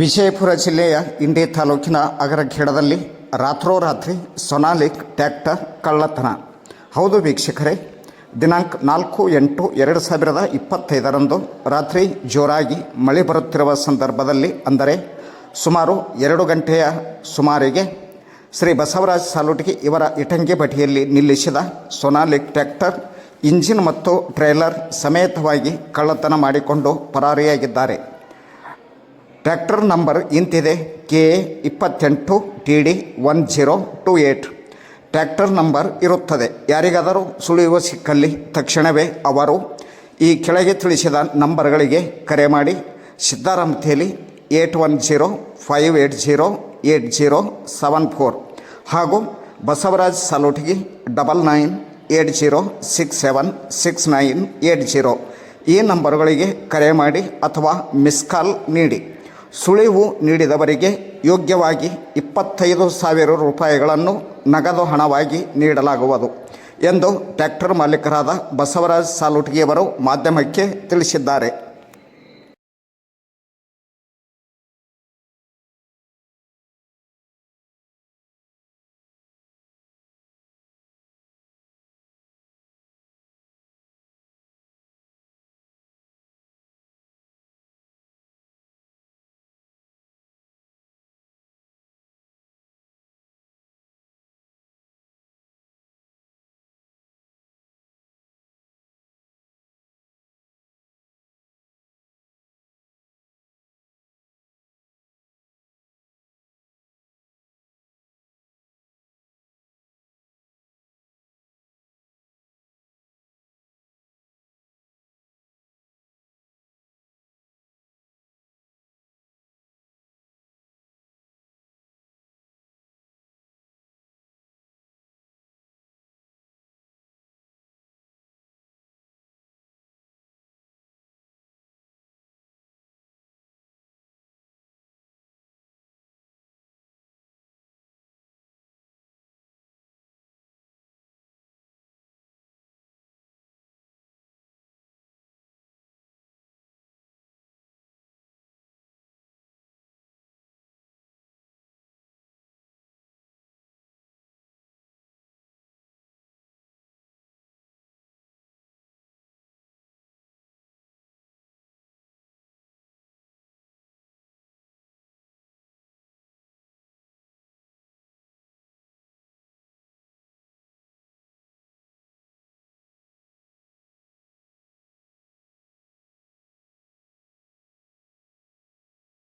ವಿಜಯಪುರ ಜಿಲ್ಲೆಯ ಇಂಡಿ ತಾಲೂಕಿನ ಅಗರಖೇಡದಲ್ಲಿ ರಾತ್ರೋರಾತ್ರಿ ಸೊನಾಲಿಕ್ ಟ್ಯಾಕ್ಟರ್ ಕಳ್ಳತನ. ಹೌದು ವೀಕ್ಷಕರೇ, ದಿನಾಂಕ ನಾಲ್ಕು ಎಂಟು ಎರಡು ಸಾವಿರದ ಇಪ್ಪತ್ತೈದರಂದು ರಾತ್ರಿ ಜೋರಾಗಿ ಮಳೆ ಬರುತ್ತಿರುವ ಸಂದರ್ಭದಲ್ಲಿ ಅಂದರೆ ಸುಮಾರು ಎರಡು ಗಂಟೆಯ ಸುಮಾರಿಗೆ ಶ್ರೀ ಬಸವರಾಜ್ ಸಾಲುಟಿಗೆ ಇವರ ಇಟಂಗಿ ಬಟಿಯಲ್ಲಿ ನಿಲ್ಲಿಸಿದ ಸೊನಾಲಿಕ್ ಟ್ಯಾಕ್ಟರ್ ಇಂಜಿನ್ ಮತ್ತು ಟ್ರೇಲರ್ ಸಮೇತವಾಗಿ ಕಳ್ಳತನ ಮಾಡಿಕೊಂಡು ಪರಾರಿಯಾಗಿದ್ದಾರೆ. ಟ್ರ್ಯಾಕ್ಟರ್ ನಂಬರ್ ಇಂತಿದೆ ಕೆ ಇಪ್ಪತ್ತೆಂಟು T D one zero two eight. Tractor number ಇರುತ್ತದೆ. ಯಾರಿಗಾದರೂ ಸುಳಿಯುವ ಸಿಕ್ಕಲ್ಲಿ ತಕ್ಷಣವೇ ಅವರು ಈ ಕೆಳಗೆ ತಿಳಿಸಿದ ನಂಬರ್ಗಳಿಗೆ ಕರೆ ಮಾಡಿ. Siddaram Teli eight one zero, five eight zero eight zero, seven four ಹಾಗೂ Basavaraj ಸಲೋಟಿಗೆ, double nine eight zero, six seven, six nine eight zero ಈ ನಂಬರ್ಗಳಿಗೆ ಕರೆ ಮಾಡಿ ಅಥವಾ ಮಿಸ್ ಕಾಲ್ ನೀಡಿ. ಸುಳಿವು ನೀಡಿದವರಿಗೆ ಯೋಗ್ಯವಾಗಿ ಇಪ್ಪತ್ತೈದು ಸಾವಿರ ರೂಪಾಯಿಗಳನ್ನು ನಗದು ಹಣವಾಗಿ ನೀಡಲಾಗುವುದು ಎಂದು ಟ್ರ್ಯಾಕ್ಟರ್ ಮಾಲೀಕರಾದ ಬಸವರಾಜ್ ಸಾಲುಟಿಗೆಯವರು ಮಾಧ್ಯಮಕ್ಕೆ ತಿಳಿಸಿದ್ದಾರೆ.